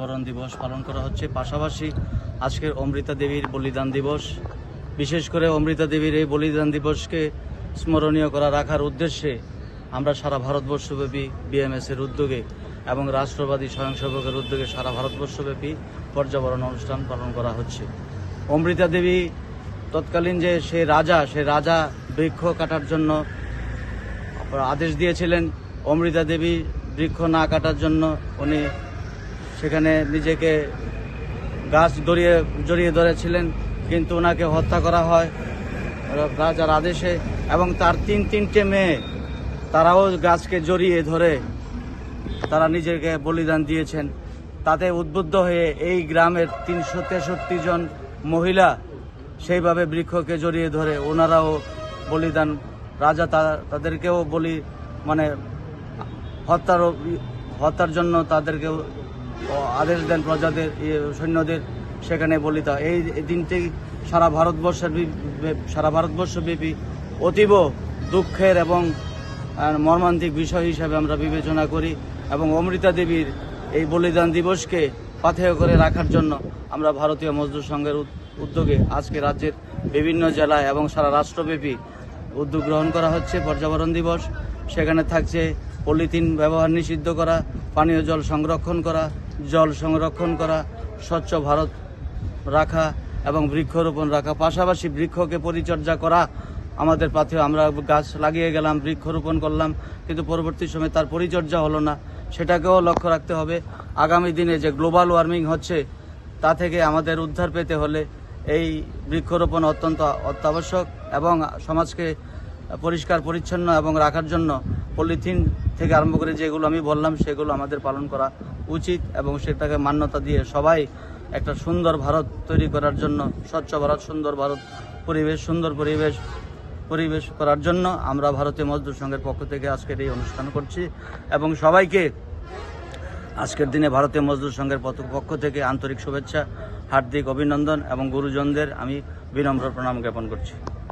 বরণ দিবস পালন করা হচ্ছে। পাশাপাশি আজকের অমৃতা দেবীর বলিদান দিবস। বিশেষ করে অমৃতা দেবীর এই বলিদান দিবসকে স্মরণীয় করা রাখার উদ্দেশ্যে আমরা সারা ভারতবর্ষব্যাপী বিএমএস এর উদ্যোগে এবং রাষ্ট্রবাদী স্বয়ংসেবকের উদ্যোগে সারা ভারতবর্ষব্যাপী পর্যাবরণ অনুষ্ঠান পালন করা হচ্ছে। অমৃতা দেবী তৎকালীন যে সে রাজা সে রাজা বৃক্ষ কাটার জন্য আদেশ দিয়েছিলেন। অমৃতা দেবী বৃক্ষ না কাটার জন্য উনি সেখানে নিজেকে গাছ জড়িয়ে জড়িয়ে ধরেছিলেন, কিন্তু ওনাকে হত্যা করা হয় রাজার আদেশে এবং তার তিন তিনটে মেয়ে, তারাও গাছকে জড়িয়ে ধরে তারা নিজেকে বলিদান দিয়েছেন। তাতে উদ্বুদ্ধ হয়ে এই গ্রামের তিনশো তেষট্টি জন মহিলা সেইভাবে বৃক্ষকে জড়িয়ে ধরে ওনারাও বলিদান, রাজা তাদেরকেও বলি মানে হত্যার হত্যার জন্য তাদেরকে আদেশ দেন প্রজাদের ইয়ে, সৈন্যদের সেখানে বলিতা। এই এই দিনটি সারা ভারতবর্ষের সারা ভারতবর্ষব্যাপী অতীব দুঃখের এবং মর্মান্তিক বিষয় হিসাবে আমরা বিবেচনা করি এবং অমৃতা দেবীর এই বলিদান দিবসকে পাথেয় করে রাখার জন্য আমরা ভারতীয় মজদুর সংঘের উদ্যোগে আজকে রাজ্যের বিভিন্ন জেলায় এবং সারা রাষ্ট্রব্যাপী উদ্যোগ গ্রহণ করা হচ্ছে। পর্যাবরণ দিবস সেখানে থাকছে পলিথিন ব্যবহার নিষিদ্ধ করা পানীয় জল সংরক্ষণ করা জল সংরক্ষণ করা, স্বচ্ছ ভারত রাখা এবং বৃক্ষরোপণ রাখা, পাশাপাশি বৃক্ষকে পরিচর্যা করা। আমাদের পাথে আমরা গাছ লাগিয়ে গেলাম, বৃক্ষরোপণ করলাম, কিন্তু পরবর্তী সময়ে তার পরিচর্যা হলো না। সেটাকেও লক্ষ্য রাখতে হবে। আগামী দিনে যে গ্লোবাল ওয়ার্মিং হচ্ছে, তা থেকে আমাদের উদ্ধার পেতে হলে এই বৃক্ষরোপণ অত্যন্ত অত্যাবশ্যক এবং সমাজকে পরিষ্কার, পরিচ্ছন্ন এবং রাখার জন্য পলিথিন থেকে আরম্ভ করে যেগুলো আমি বললাম, সেগুলো আমাদের পালন করা উচিত এবং সেটাকে মান্যতা দিয়ে সবাই একটা সুন্দর ভারত তৈরি করার জন্য, স্বচ্ছ ভারত, সুন্দর ভারত, পরিবেশ, সুন্দর পরিবেশ পরিবেশ করার জন্য আমরা ভারতীয় মজদুর সংঘের পক্ষ থেকে আজকের এই অনুষ্ঠান করছি এবং সবাইকে আজকের দিনে ভারতীয় মজদুর সংঘের পক্ষ থেকে আন্তরিক শুভেচ্ছা, হার্দিক অভিনন্দন এবং গুরুজনদের আমি বিনম্র প্রণাম জ্ঞাপন করছি।